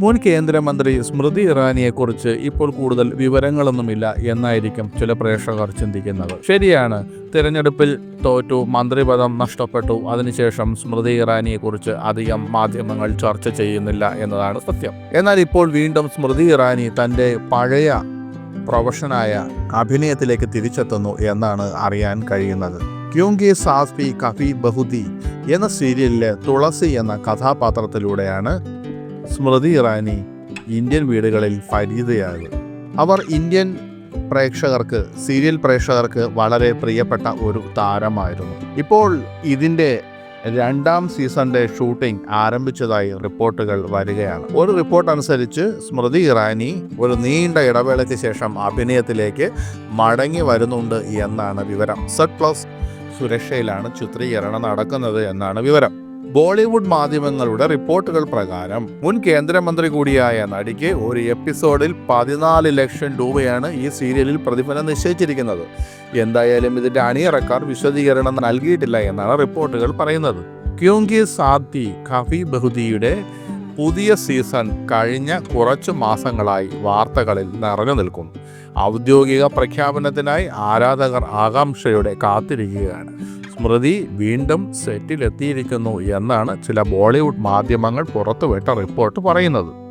മുൻ കേന്ദ്രമന്ത്രി സ്മൃതി ഇറാനിയെക്കുറിച്ച് ഇപ്പോൾ കൂടുതൽ വിവരങ്ങളൊന്നുമില്ല എന്നായിരിക്കും ചില പ്രേക്ഷകർ ചിന്തിക്കുന്നത്. ശരിയാണ് തിരഞ്ഞെടുപ്പിൽ തോറ്റു മന്ത്രിപദം നഷ്ടപ്പെട്ടു അതിനുശേഷം സ്മൃതി ഇറാനിയെക്കുറിച്ച് അധികം മാധ്യമങ്ങൾ ചർച്ച ചെയ്യുന്നില്ല എന്നതാണ് സത്യം. എന്നാൽ ഇപ്പോൾ വീണ്ടും സ്മൃതി ഇറാനി തന്റെ പഴയ പ്രൊഫഷനായ അഭിനയത്തിലേക്ക് തിരിച്ചെത്തുന്നു എന്നാണ് അറിയാൻ കഴിയുന്നത്. ക്യൂങ്കി സാസ്പി കഫി ബഹുദി എന്ന സീരിയലിലെ തുളസി എന്ന കഥാപാത്രത്തിലൂടെയാണ് സ്മൃതി ഇറാനി ഇന്ത്യൻ വീടുകളിൽ ഫരീദയായത് അവർ ഇന്ത്യൻ പ്രേക്ഷകർക്ക് സീരിയൽ പ്രേക്ഷകർക്ക് വളരെ പ്രിയപ്പെട്ട ഒരു താരമായിരുന്നു. ഇപ്പോൾ ഇതിന്റെ രണ്ടാം സീസണിന്റെ ഷൂട്ടിംഗ് ആരംഭിച്ചതായി റിപ്പോർട്ടുകൾ വരികയാണ്. ഒരു റിപ്പോർട്ട് അനുസരിച്ച് സ്മൃതി ഇറാനി ഒരു നീണ്ട ഇടവേളയ്ക്ക് ശേഷം അഭിനയത്തിലേക്ക് മടങ്ങി വരുന്നുണ്ട് എന്നാണ് വിവരം. സെറ്റ് പ്ലസ് സുരക്ഷയിലാണ് ചിത്രീകരണം നടക്കുന്നത് എന്നാണ് വിവരം. ബോളിവുഡ് മാധ്യമങ്ങളുടെ റിപ്പോർട്ടുകൾ പ്രകാരം മുൻ കേന്ദ്രമന്ത്രി കൂടിയായ നടിക്ക് ഒരു എപ്പിസോഡിൽ പതിനാല് ലക്ഷം രൂപയാണ് ഈ സീരിയലിൽ പ്രതിഫലം നിശ്ചയിച്ചിരിക്കുന്നത്. എന്തായാലും ഇതിന്റെ അണിയറക്കാർ വിശദീകരണം നൽകിയിട്ടില്ല എന്നാണ് റിപ്പോർട്ടുകൾ പറയുന്നത്. ക്യൂങ്കി സാത്തി ഖഫി ബഹുദിയുടെ പുതിയ സീസൺ കഴിഞ്ഞ കുറച്ചു മാസങ്ങളായി വാർത്തകളിൽ നിറഞ്ഞു നിൽക്കുന്നു. ഔദ്യോഗിക പ്രഖ്യാപനത്തിനായി ആരാധകർ ആകാംക്ഷയോടെ കാത്തിരിക്കുകയാണ്. സ്മൃതി വീണ്ടും സെറ്റിലെത്തിയിരിക്കുന്നു എന്നാണ് ചില ബോളിവുഡ് മാധ്യമങ്ങൾ പുറത്തുവിട്ട റിപ്പോർട്ട് പറയുന്നത്.